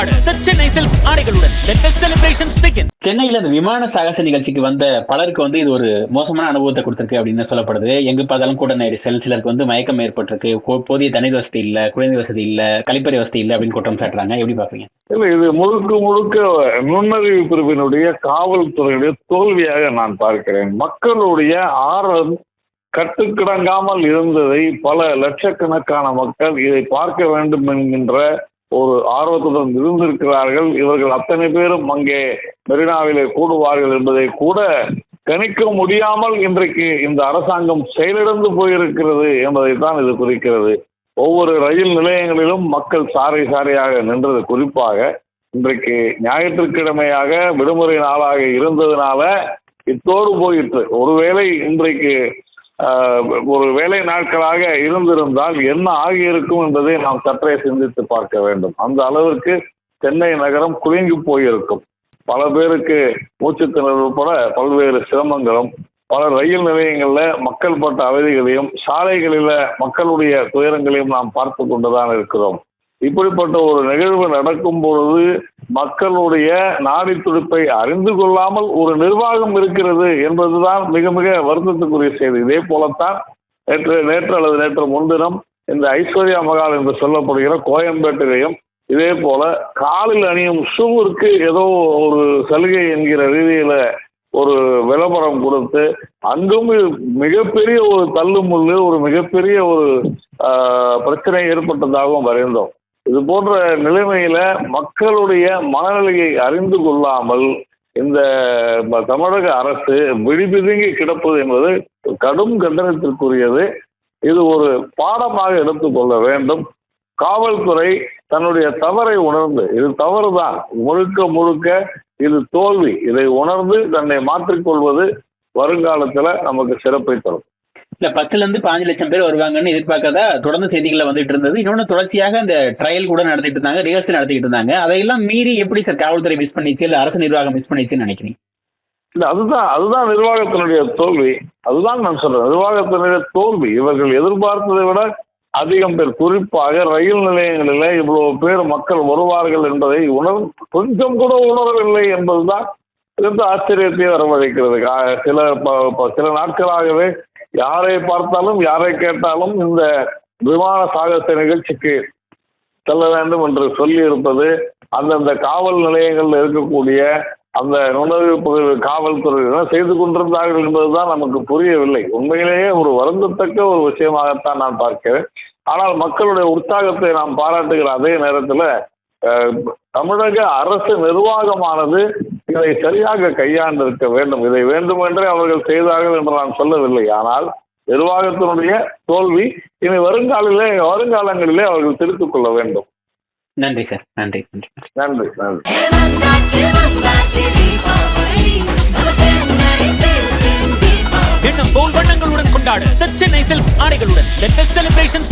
கொண்டாட. The Chennai silks ஆடைகளுடன். சென்னையில இந்த விமான சாகச நிகழ்ச்சிக்கு வந்த பலருக்கு வந்து இது ஒரு மோசமான அனுபவத்தை கொடுத்திருக்கு அப்படின்னு சொல்லப்படுது. எங்க பார்த்தாலும் கூட நெரிசல் சிலருக்கு வந்து மயக்கம் ஏற்பட்டிருக்கு. போதிய தனி வசதி இல்ல குழந்தை வசதி இல்ல கழிப்பறை வசதி இல்ல அப்படின்னு குற்றம் சாட்டுறாங்க. எப்படி பாப்பீங்க இது முழுக்க முழுக்க நுண்ணறிவு பிரிவினுடைய காவல்துறையுடைய தோல்வியாக நான் பார்க்கிறேன். மக்களுடைய ஆர்வம் கட்டுக்கிடங்காமல் இருந்ததை பல லட்சக்கணக்கான மக்கள் இதை பார்க்க வேண்டும் என்கின்ற ஒரு ஆர்வத்துடன் இருந்திருக்கிறார்கள். இவர்கள் அத்தனை பேரும் அங்கே மெரினாவிலே கூடுவார்கள் என்பதை கூட கணிக்க முடியாமல் இன்றைக்கு இந்த அரசாங்கம் செயலிழந்து போயிருக்கிறது என்பதை தான் இது குறிக்கிறது. ஒவ்வொரு ரயில் நிலையங்களிலும் மக்கள் சாரை சாரையாக நின்றது குறிப்பாக இன்றைக்கு ஞாயிற்றுக்கிழமையாக விடுமுறை நாளாக இருந்ததுனால இத்தோடு போயிற்று. ஒருவேளை இன்றைக்கு ஒரு வேலை நாட்களாக இருந்திருந்தால் என்ன ஆகியிருக்கும் என்பதை நாம் சற்றே சிந்தித்து பார்க்க வேண்டும். அந்த அளவிற்கு சென்னை நகரம் குலுங்கி போயிருக்கும். பல பேருக்கு மூச்சுத்திணறல் உட்பட பல்வேறு சிரமங்களும் பல ரயில் நிலையங்களில் மக்கள் பட்ட அவதிகளையும் சாலைகளில் மக்களுடைய துயரங்களையும் நாம் பார்த்து கொண்டுதான் இருக்கிறோம். இப்படிப்பட்ட ஒரு நிகழ்வு நடக்கும் பொழுது மக்களுடைய நாடி துடிப்பை அறிந்து கொள்ளாமல் ஒரு நிர்வாகம் இருக்கிறது என்பதுதான் மிக மிக வருத்தத்துக்குரிய செய்தி. இதே போலத்தான் நேற்று நேற்று அல்லது நேற்று முன்தினம் இந்த ஐஸ்வர்யா மகால் என்று சொல்லப்படுகிற கோயம்பேட்டிலையும் இதே போல காலில் அணியும் ஷூவிற்கு ஏதோ ஒரு சலுகை என்கிற ரீதியில ஒரு விளம்பரம் கொடுத்து அங்கும் மிகப்பெரிய ஒரு தள்ளுமுள்ளு ஒரு மிகப்பெரிய ஒரு பிரச்சனை ஏற்பட்டதாகவும் வரைந்தோம் இது போன்ற நிலைமையில மக்களுடைய மனநிலையை அறிந்து கொள்ளாமல் இந்த தமிழக அரசு விழிபிதுங்கி கிடப்பது என்பது கடும் கண்டனத்திற்குரியது. இது ஒரு பாடமாக எடுத்துக்கொள்ள வேண்டும். காவல்துறை தன்னுடைய தவறை உணர்ந்து இது தவறுதான் முழுக்க முழுக்க இது தோல்வி. இதை உணர்ந்து தன்னை மாற்றிக்கொள்வது வருங்காலத்தில் நமக்கு சிறப்பை தரும். இல்ல பத்துல இருந்து பாஞ்சு லட்சம் பேர் வருவாங்கன்னு எதிர்பார்க்கறதா தொடர்ந்து செய்திகள்ல வந்துட்டு இருந்தது. இன்னொன்னு தொடர்ச்சியாக அந்த ட்ரையல் கூட நடத்திட்டு இருந்தாங்க ரிஹர்சல் நடத்திட்டு இருந்தாங்க. அதையெல்லாம் மீறி எப்படி சார் காவல்துறை மிஸ் பண்ணிச்சு இல்ல அரசு நிர்வாகம் மிஸ் பண்ணிச்சுன்னு நினைக்கிறீங்க? இல்ல அதுதான் அதுதான் நிர்வாகத்தினுடைய தோல்வி. அதுதான் நான் சொல்றேன். நிர்வாகத்தினுடைய தோல்வி. இவர்கள் எதிர்பார்த்ததை விட அதிகம் பேர். குறிப்பாக ரயில் நிலையங்களில் இவ்வளவு பேர் மக்கள் வருவார்கள் என்பதை உணர் கொஞ்சம் கூட உணரவில்லை என்பதுதான் மிகுந்த ஆச்சரியத்தை வரவழைக்கிறது. சில ப- சில நாட்களாகவே யாரை பார்த்தாலும் யாரை கேட்டாலும் இந்த விமான சாகச நிகழ்ச்சிக்கு செல்ல வேண்டும் என்று சொல்லி இருப்பது அந்தந்த காவல் நிலையங்களில் இருக்கக்கூடிய அந்த நுண்ணறிவு பிரிவு காவல்துறையினர் செய்து கொண்டிருந்தார்கள் என்பதுதான் நமக்கு புரியவில்லை. உண்மையிலேயே ஒரு வருந்தத்தக்க ஒரு விஷயமாகத்தான் நான் பார்க்கிறேன். ஆனால் மக்களுடைய உற்சாகத்தை நாம் பாராட்டுகிற அதே நேரத்தில் தமிழக அரசு நிர்வாகமானது இதை சரியாக கையாண்டிருக்க வேண்டும். இதை வேண்டும் என்றே அவர்கள் செய்தார்கள் என்று நான் சொல்லவில்லை. ஆனால் நிர்வாகத்தினுடைய தோல்வி இனி வருங்காலிலே வருங்காலங்களிலே அவர்கள் திருத்திக் கொள்ள வேண்டும். நன்றி சார். நன்றி நன்றி. நன்றி எண்ணம் போல் வண்ணங்களுடன் கொண்டாடு. சென்னை சில்க்ஸ் ஆடைகளுடன். செலிப்ரேஷன்